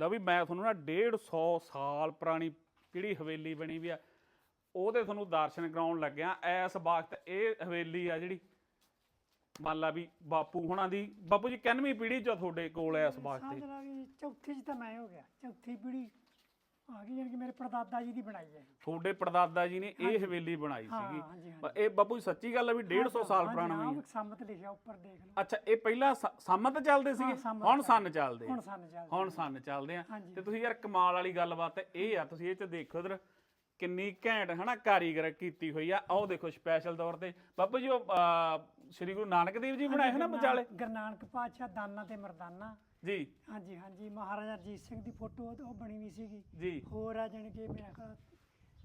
ਲਓ ਵੀ ਮੈਂ ਤੁਹਾਨੂੰ ਨਾ 150 ਸਾਲ ਪੁਰਾਣੀ ਕਿਹੜੀ ਹਵੇਲੀ ਬਣੀ ਵੀ ਆ ਉਹਦੇ ਤੁਹਾਨੂੰ ਦਰਸ਼ਨ ਕਰਾਉਣ ਲੱਗਿਆ। ਐਸ ਵਕਤ ਇਹ ਹਵੇਲੀ ਆ ਜਿਹੜੀ ਮੰਨ ਲਾ ਵੀ ਬਾਪੂ ਹੁਣਾਂ ਦੀ ਬਾਪੂ ਜੀ ਕਿੰਨਵੀਂ ਪੀੜ੍ਹੀ ਚ ਤੁਹਾਡੇ ਕੋਲ ਐ ਇਸ ਵਕਤ ਤੇ ਸਮਝ ਲਾ ਵੀ ਚੌਥੀ ਚ ਤਾਂ ਮੈਂ ਹੋ ਗਿਆ ਚੌਥੀ ਪੀੜੀ ਆ ਗਈ ਜਾਣੀ ਕਿ ਮੇਰੇ ਪੜਦਾਦਾ ਜੀ ਦੀ ਬਣਾਈ ਹੈ। ਤੁਹਾਡੇ ਪੜਦਾਦਾ ਜੀ ਨੇ ਇਹ ਹਵੇਲੀ ਬਣਾਈ ਹਾਂ, ਸੀਗੀ। ਹਾਂਜੀ, ਪਰ ਇਹ ਬਾਪੂ ਜੀ ਸੱਚੀ ਗੱਲ ਆ ਵੀ 150 ਸਾਲ ਪੁਰਾਣਾ ਹਾਂ। ਹੋਈ ਸੰਮਤ ਲਿਖਿਆ ਉੱਪਰ ਦੇਖ ਲਓ। ਅੱਛਾ ਇਹ ਪਹਿਲਾਂ ਸ- ਸੰਮਤ ਚੱਲਦੇ ਸੀਗੇ? ਸੰਮਤ ਹੁਣ ਸੰਨ ਚੱਲਦੇ ਆ। ਹੁਣ ਸਾਨੂੰ ਚੱਲ ਹੁਣ ਸੰਨ ਚੱਲਦੇ ਆ। ਹਾਂਜੀ। ਤੇ ਤੁਸੀਂ ਯਾਰ ਕਮਾਲ ਵਾਲੀ ਗੱਲਬਾਤ ਹੈ ਇਹ ਆ ਤੁਸੀਂ ਇਹ ਚ ਦੇਖੋ ਇਧਰ ਕਿੰਨੀ ਘੈਂਟ ਹਨਾ ਕਾਰੀਗਰ ਕੀਤੀ ਹੋਈ ਆ। ਦੇਖੋ ਸਪੈਸ਼ਲ ਤੌਰ ਤੇ। ਬਾਪੂ ਜੀ ਉਹ ਅਹ, ਸ੍ਰੀ ਗੁਰੂ ਨਾਨਕ ਦੇਵ ਜੀ ਬਣਾਏ ਹਨਾ ਵਿਚਾਲੇ? ਗੁਰੂ ਨਾਨਕ ਪਾਤਸ਼ਾਹ ਦਾਨਾ ਤੇ ਮਰਦਾਨਾ। ਜੀ। ਹਾਂਜੀ ਹਾਂਜੀ। ਮਹਾਰਾਜਾ ਰਜੀਤ ਸਿੰਘ ਦੀ ਫੋਟੋ ਉਹ ਬਣੀ ਵੀ ਸੀਗੀ। ਜੀ। ਹੋਰ ਆ ਜਾਣੀ ਕਿ ਮੇਰਾ ਖਿਆਲ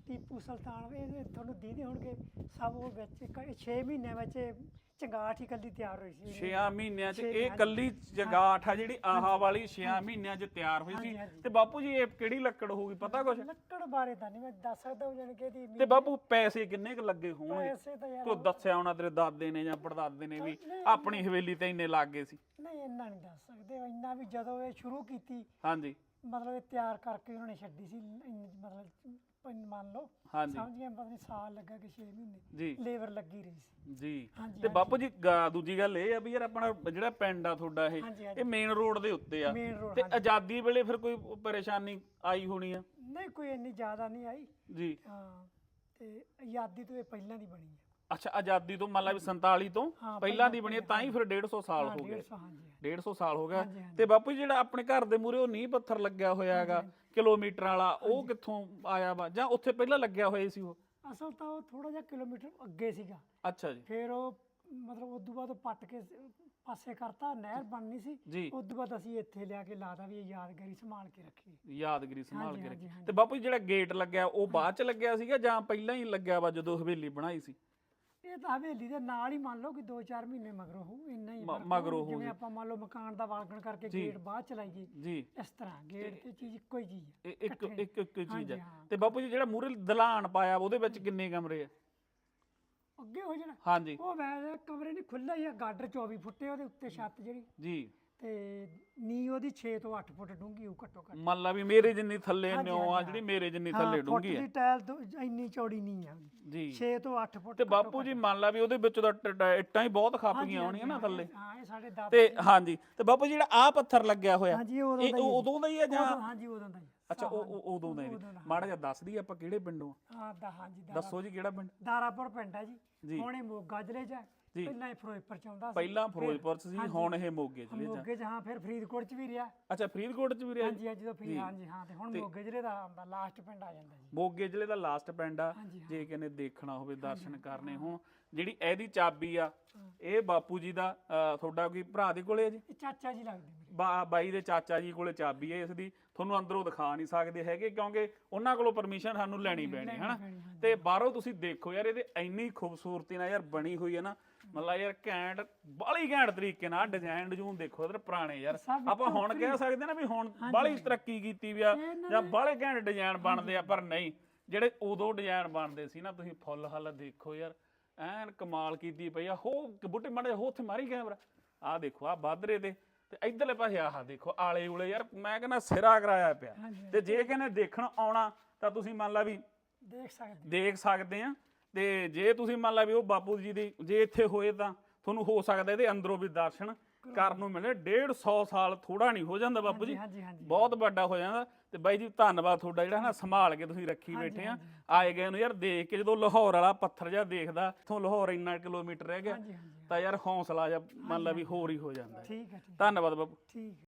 ਟੀਪੂ ਸੁਲਤਾਨ ਇਹ ਤੁਹਾਨੂੰ ਦੀਦੇ ਹੋਣਗੇ। ਸਭ ਉਹ ਵਿੱਚ 6 ਮਹੀਨੇ ਵਿੱਚ ਇਹ ਚੰਗਾਠ ਹੀ ਕੱਲੀ ਤਿਆਰ ਹੋਈ ਸੀ। 6 ਮਹੀਨਿਆਂ ਚ ਛੇ- ਇਹ। ਕੱਲੀ ਜਗਾਠ ਆ ਜਿਹੜੀ ਆਹਾ ਵਾਲੀ 6 ਮਹੀਨਿਆਂ ਚ ਤਿਆਰ ਹੋਈ ਸੀ। ਹਾਂਜੀ, ਹਾਂਜੀ। ਤੇ ਬਾਪੂ ਜੀ ਇਹ ਕਿਹੜੀ ਲੱਕੜ ਹੋਊਗੀ ਪਤਾ ਕੁਛ? ਲੱਕੜ ਬਾਰੇ ਤਾਂ ਨਹੀਂ ਮੈਂ ਦੱਸ ਸਕਦਾ ਜਾਣੀ ਕਿ ਇਹਦੀ ਤੇ ਬਾਪੂ ਪੈਸੇ ਕਿੰਨੇ ਕੁ ਲੱਗੇ ਹੋਣਗੇ? ਪੈਸੇ ਤਾਂ ਯਾਰ ਤੂੰ ਦੱਸਿਆ ਹੋਣਾ ਤੇਰੇ ਦਾਦੇ ਨੇ ਜਾਂ ਪੜਦਾਦੇ ਨੇ ਵੀ ਆਪਣੀ ਹਵੇਲੀ ਤੇ ਇੰਨੇ ਲੱਗ ਗਏ ਸੀ। ਨਹੀਂ ਇੰਨਾ ਨਹੀਂ ਦੱਸ ਸਕਦੇ। ਇੰਨਾ ਵੀ ਜਦੋਂ ਇਹ ਸ਼ੁਰੂ ਕੀਤੀ ਹਾਂਜੀ। ਮਤਲਬ ਇਹ ਤਿਆਰ ਕਰਕੇ ਉਹਨਾਂ ਨੇ ਛੱਡੀ ਸੀ। ਇੰਨੀ ਮਤਲਬ ਪੰਜ ਮੰਨ ਲਓ ਹਾਂਜੀ। ਸਮਝ ਗਏ ਪਤਾ ਨਹੀਂ ਸਾਲ ਲੱਗਾ ਕਿ 6 ਮਹੀਨੇ। ਜੀ। ਲੇਬਰ ਲੱਗੀ ਰਹੀ ਸੀ। ਜੀ। ਹਾਂਜੀ, ਤੇ ਬਾਪੂ ਜੀ ਗਾ- ਦੂਜੀ ਗੱਲ ਇਹ ਆ ਵੀ ਯਾਰ ਆਪਣਾ ਜਿਹੜਾ ਪਿੰਡ ਆ ਤੁਹਾਡਾ ਇਹ ਹਾਂਜੀ, ਹਾਂਜੀ। ਇਹ ਮੇਨ ਰੋਡ ਦੇ ਉੱਤੇ ਆ। ਮੇਨ ਰੋਡ ਤੇ ਆਜ਼ਾਦੀ ਵੇਲੇ ਫਿਰ ਕੋਈ ਪਰੇਸ਼ਾਨੀ ਆਈ ਹੋਣੀ ਆ? ਨਹੀਂ ਕੋਈ ਇੰਨੀ ਜ਼ਿਆਦਾ ਨਹੀਂ ਆਈ। ਜੀ। ਹਾਂ ਤੇ ਆਜ਼ਾਦੀ ਤੋਂ ਇਹ ਪਹਿਲਾਂ ਦੀ ਬਣੀ ਹੈ ਅੱਛਾ ਆਜ਼ਾਦੀ ਤੋਂ ਮੰਨ ਲਾ ਵੀ 47 ਤੋਂ ਹਾਂ, ਪਹਿਲਾਂ ਦੀ ਬਣੀ ਆ, ਤਾਂ ਹੀ ਫਿਰ 150 ਸਾਲ ਹਾਂ ਹੋ ਗਏ। 150 ਹਾਂਜੀ। 150 ਸਾਲ ਹੋ ਗਿਆ। ਹਾਂਜੀ, ਹਾਂਜੀ। ਤੇ ਬਾਪੂ ਜੀ ਜਿਹੜਾ ਆਪਣੇ ਘਰ ਦੇ ਮੂਰੇ ਉਹ ਨੀਂਹ ਪੱਥਰ ਲੱਗਿਆ ਹੋਇਆ ਹੈਗਾ ਕਿਲੋਮੀਟਰ ਵਾਲਾ ਉਹ ਕਿੱਥੋਂ ਆਇਆ ਵਾ? ਜਾਂ ਉੱਥੇ ਪਹਿਲਾਂ ਲੱਗਿਆ ਹੋਇਆ ਸੀ ਉਹ? ਅਸਲ ਤਾਂ ਉਹ ਥੋੜਾ ਜਿਹਾ ਕਿਲੋਮੀਟਰ ਅੱਗੇ ਸੀਗਾ। ਅੱਛਾ ਜੀ। ਫਿਰ ਉਹ ਮਤਲਬ ਉਦੋਂ ਬਾਅਦ ਉਹ ਪੱਟ ਕੇ ਪਾਸੇ ਕਰਤਾ ਨਹਿਰ ਬਣਨੀ ਸੀ। ਜੀ। ਉਦੋਂ ਬਾਅਦ ਅਸੀਂ ਇੱਥੇ ਲਿਆ ਕੇ ਲਾਤਾ ਵੀ ਇਹ ਯਾਦਗਾਰੀ ਸੰਭਾਲ ਕੇ ਰੱਖੀ। ਯਾਦਗਰੀ ਸੰਭਾਲ ਹਾਂਜੀ, ਕੇ ਰੱਖੀ। ਹਾਂਜੀ। ਤੇ ਬਾਪੂ ਜੀ ਜਿਹੜਾ ਗੇਟ ਲੱਗਿਆ ਉਹ ਬਾਅਦ ਚ ਲੱਗਿਆ ਸੀਗਾ ਜਾਂ ਪਹਿਲਾਂ ਹੀ ਲੱਗਿਆ ਵਾ ਜਦੋਂ ਹਵੇਲੀ ਬਣਾਈ ਸੀ? ਇਹ ਤਾਂ ਹਵੇਲੀ ਦੇ ਨਾਲ ਹੀ ਮੰਨ ਲਓ ਕਿ 2-4 ਮਹੀਨੇ ਮਗਰੋਂ ਹੋ ਇੰਨਾ ਹੀ ਮ- ਫ਼ਰਕ ਹੋਊ। ਮਗਰੋਂ ਹੋ ਜਿਵੇਂ ਗਈ। ਆਪਾਂ ਮੰਨ ਲਓ ਮਕਾਨ ਦਾ ਵਾਲਕਣ ਕਰਕੇ ਗੇਟ ਬਾਅਦ ਚਲਾਈਏ ਜੀ। ਇਸ ਤਰ੍ਹਾਂ ਗੇਟ ਤੇ ਚੀਜ਼ ਇੱਕੋ ਹੀ ਚੀਜ਼ ਹੈ ਇਹ ਇੱਕ ਇੱਕ ਇੱਕ ਚੀਜ਼ ਹਾਂਜੀ, ਹੈ। ਹਾਂ। ਤੇ ਬਾਪੂ ਜੀ ਜਿਹੜਾ ਮੂਰੇ ਦਲਾਨ ਪਾਇਆ ਉਹਦੇ ਵਿੱਚ ਕਿੰਨੇ ਕਮਰੇ ਆ? ਅੱਗੇ ਹੋ ਜਾਣਾ। ਹਾਂਜੀ। ਉਹ ਵੈਸੇ ਕਮਰੇ ਨਹੀਂ ਖੁੱਲਾ ਹੀ ਆ ਗਾਡਰ 24 ਫੁੱਟੇ ਉਹਦੇ ਉੱਤੇ ਛੱਤ ਜਿਹੜੀ। ਜੀ। ਤੇ ਨੀ ਉਹਦੀ 6 ਤੋਂ 8 ਫੁੱਟ ਡੂੰਘੀ ਉਹ ਘੱਟੋ ਘੱਟ। ਮੰਨ ਲਾ ਵੀ ਮੇਰੇ ਜਿੰਨੀ ਥੱਲੇ ਹਾਂਜੀ, ਆ ਹਾਂਜੀ, ਜਿਹੜੀ ਮੇਰੇ ਜਿੰਨੀ ਹਾਂ, ਥੱਲੇ ਫੁੱਟ ਡੂੰਗੀ ਹੈ ਦੀ ਟਾਇਲ ਤੋਂ ਇੰਨੀ ਚੌੜੀ ਨਹੀਂ ਆ। ਜੀ। 6 ਤੋਂ 8 ਫੁੱਟ ਤੇ ਬਾਪੂ ਜੀ ਮੰਨ ਲਾ ਵੀ ਉਹਦੇ ਵਿੱਚ ਤਾਂ ਟ- ਟ- ਇੱਟਾਂ ਹੀ ਬਹੁਤ ਖੱਪ ਗਈਆਂ ਹੋਣੀਆਂ ਨਾ ਥੱਲੇ। ਹਾਂ ਇਹ ਸਾਡੇ ਦਾਦਾ ਤੇ ਹਾਂਜੀ ਤੇ ਬਾਪੂ ਜੀ ਜਿਹੜਾ ਆ ਪੱਥਰ ਲੱਗਿਆ ਹੋਇਆ ਹਾਂਜੀ ਇਹ ਉਹ- ਉਦੋਂ ਦਾ ਹੀ ਆ ਜਾਂ ਉਦੋਂ- ਹਾਂਜੀ ਉਦੋਂ ਦਾ ਹੀ ਆ। ਅੱਛਾ ਉਹ ਉਹ- ਉਦੋਂ ਦਾ ਹੀ ਉਦੋਂ ਦਾ। ਮਾੜਾ ਜਿਹਾ ਦੱਸ ਦੀ ਆਪਾਂ ਕਿਹੜੇ ਪਿੰਡੋਂ ਆ? ਹਾਂ ਦਾ ਹਾਂਜੀ ਦਾ ਦੱਸੋ ਜੀ ਕਿਹੜਾ ਪਿੰਡ? ਦਾਰਾਪੁਰ ਪਿੰਡ ਹੈ ਜੀ। ਜੀ। ਹੁਣ ਮੋਗਾ ਜ਼ਿਲ੍ਹੇ 'ਚ ਹੈ ਜੀ। ਪਹਿਲਾਂ ਇਹ ਫਿਰੋਜ਼ਪੁਰ 'ਚ ਆਉਂਦਾ ਸੀ ਪਹਿਲਾਂ ਫਿਰੋਜ਼ਪੁਰ ਚ ਸੀ ਹੁਣ ਇਹ ਮੋਗੇ ਜ਼ਿਲ੍ਹੇ ਚ। ਮੋਗੇ 'ਚ ਹਾਂ ਫਿਰ ਫਰੀਦਕੋਟ 'ਚ ਵੀ ਰਿਹਾ। ਅੱਛਾ ਫਰੀਦਕੋਟ ਚ ਵੀ ਰਿਹਾ? ਹਾਂਜੀ ਹਾਂਜੀ ਜਦੋਂ ਫਿਰ ਹਾਂਜੀ ਹਾਂ ਤੇ ਹੁਣ ਮੋਗੇ ਜ਼ਿਲ੍ਹੇ ਦਾ ਆਉਂਦਾ ਲਾਸਟ ਪਿੰਡ ਆ ਜਾਂਦਾ ਜੀ। ਮੋਗੇ ਜ਼ਿਲ੍ਹੇ ਦਾ ਲਾਸਟ ਪਿੰਡ ਆ। ਹਾਂਜੀ, ਹਾਂ। ਜੇ ਕਿਨੇ ਦੇਖਣਾ ਹੋਵੇ ਦਰਸ਼ਨ ਕਰਨੇ ਹੋਣ। ਜਿਹੜੀ ਇਹਦੀ ਚਾਬੀ ਆ ਇਹ ਬਾਪੂ ਜੀ ਦਾ ਤੁਹਾਡਾ ਕੋਈ ਭਰਾ ਦੇ ਕੋਲੇ ਆ ਜੀ? ਇਹ ਚਾਚਾ ਜੀ ਲੱਗਦੇ ਬਾ- ਬਾਈ ਦੇ ਚਾਚਾ ਜੀ ਕੋਲੇ ਚਾਬੀ ਹੈ ਇਸ ਦੀ ਤੁਹਾਨੂੰ ਅੰਦਰੋਂ ਦਿਖਾ ਨਹੀਂ ਸਕਦੇ ਹੈਗੇ ਕਿਉਂਕਿ ਉਹਨਾਂ ਕੋਲੋਂ ਪਰਮਿਸ਼ਨ ਸਾਨੂੰ ਲੈਣੀ ਪੈਣੀ ਹੈ ਹਨਾ। ਤੇ ਬਾਹਰੋਂ ਤੁਸੀਂ ਦੇਖੋ ਯਾਰ ਇਹਦੇ ਇੰਨੀ ਖੂਬਸੂਰਤੀ ਨਾਲ ਯਾਰ ਬਣੀ ਹੋਈ ਹੈ ਨਾ ਮਤਲਬ ਯਾਰ ਘੈਂਟ ਬਾਲੀ ਘੈਂਟ ਤਰੀਕੇ ਨਾਲ ਡਿਜ਼ਾਈਨ ਡਿਜ਼ੂਨ ਦੇਖੋ ਇਧਰ ਪੁਰਾਣੇ ਯਾਰ। ਆਪਾਂ ਹੁਣ ਕਹਿ ਸਕਦੇ ਨਾ ਵੀ ਹੁਣ ਬਾਲੀ ਤਰੱਕੀ ਕੀਤੀ ਵੀ ਆ ਜਾਂ ਬਾਲੇ ਘੈਂਟ ਡਿਜ਼ਾਈਨ ਬਣਦੇ ਆ ਪਰ ਨਹੀਂ। ਜਿਹੜੇ ਉਦੋਂ ਡਿਜ਼ਾਈਨ ਬਣਦੇ ਸੀ ਨਾ ਤੁਸੀਂ ਫੁੱਲ ਹੱਲ ਦੇਖੋ ਯਾਰ ਐਨ ਕਮਾਲ ਕੀਤੀ ਪਈ ਆ। ਹੋ ਬੁੱਟੇ ਮਾੜੇ ਹੋ ਉੱਥੇ ਮਾਰੀ ਕੈਮਰਾ। ਆਹ ਦੇਖੋ ਆ ਬਾਦਰੇ ਤੇ ਤੇ ਇਧਰਲੇ ਪਾਸੇ ਆਹ ਦੇਖੋ ਆਲੇ ਉਲੇ ਯਾਰ ਮੈਂ ਕਹਿੰਦਾ ਸਿਰਾ ਕਰਾਇਆ ਪਿਆ। ਹਾਂਜੀ। ਤੇ ਜੇ ਕਹਿੰਦੇ ਦੇਖਣ ਆਉਣਾ ਤਾਂ ਤੁਸੀਂ ਮੰਨ ਲਾ ਵੀ ਦੇਖ ਸਕਦੇ। ਦੇਖ ਸਕਦੇ ਆ। ਤੇ ਜੇ ਤੁਸੀਂ ਮੰਨ ਲਾ ਵੀ ਉਹ ਬਾਪੂ ਜੀ ਦੀ ਜੇ ਇੱਥੇ ਹੋਏ ਤਾਂ ਤੁਹਾਨੂੰ ਹੋ ਸਕਦਾ ਇਹਦੇ ਅੰਦਰੋਂ ਵੀ ਦਰਸ਼ਨ ਕਰਨ ਨੂੰ ਮਿਲੇ 150 ਸਾਲ ਥੋੜਾ ਨਹੀਂ ਹੋ ਜਾਂਦਾ ਬਾਪੂ ਜੀ। ਹਾਂਜੀ ਹਾਂਜੀ ਬਹੁਤ ਵੱਡਾ ਹੋ ਜਾਂਦਾ ਤੇ ਬਾਈ ਜੀ ਧੰਨਵਾਦ ਤੁਹਾਡਾ ਜਿਹੜਾ ਨਾ ਸੰਭਾਲ ਕੇ ਤੁਸੀਂ ਰੱਖੀ ਬੈਠੇ ਆ। ਆਏ ਗਏ ਨੂੰ ਯਾਰ ਦੇਖ ਕੇ ਜਦੋਂ ਲਾਹੌਰ ਵਾਲਾ ਪੱਥਰ ਜਿਹਾ ਦੇਖਦਾ ਇਥੋਂ ਲਾਹੌਰ ਇੰਨਾ ਕਿਲੋਮੀਟਰ ਰਹਿ ਗਿਆ ਹਾਂਜੀ ਹਾਂਜੀ ਤਾਂ ਯਾਰ ਹੌਸਲਾ ਜਿਹਾ ਮੰਨ ਲਾ ਵੀ ਹੋਰ ਹੀ ਹੋ ਜਾਂਦਾ। ਠੀਕ ਹੈ ਠੀਕ ਧੰਨਵਾਦ ਬਾਪੂ। ਠੀਕ ਹੈ।